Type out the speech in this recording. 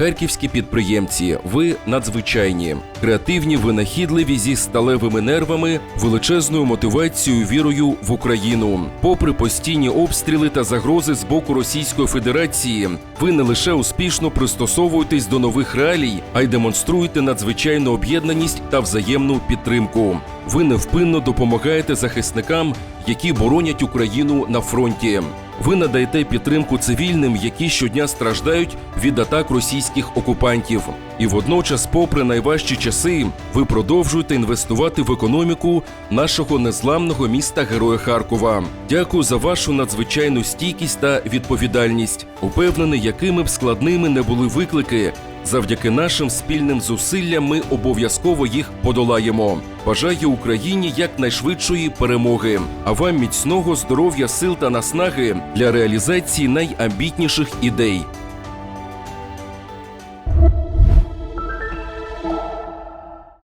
харківські підприємці. Ви надзвичайні, креативні, винахідливі зі сталевими нервами, величезною мотивацією, вірою в Україну. Попри постійні обстріли та загрози з боку Російської Федерації, ви не лише успішно пристосовуєтесь до нових реалій, а й демонструєте надзвичайну об'єднаність та взаємну підтримку. Ви невпинно допомагаєте захисникам, які боронять Україну на фронті. Ви надаєте підтримку цивільним, які щодня страждають від атак російських окупантів. І водночас, попри найважчі часи, ви продовжуєте інвестувати в економіку нашого незламного міста Героя Харкова. Дякую за вашу надзвичайну стійкість та відповідальність. Упевнений, якими б складними не були виклики. Завдяки нашим спільним зусиллям ми обов'язково їх подолаємо. Бажаю Україні якнайшвидшої перемоги, а вам міцного здоров'я, сил та наснаги для реалізації найамбітніших ідей.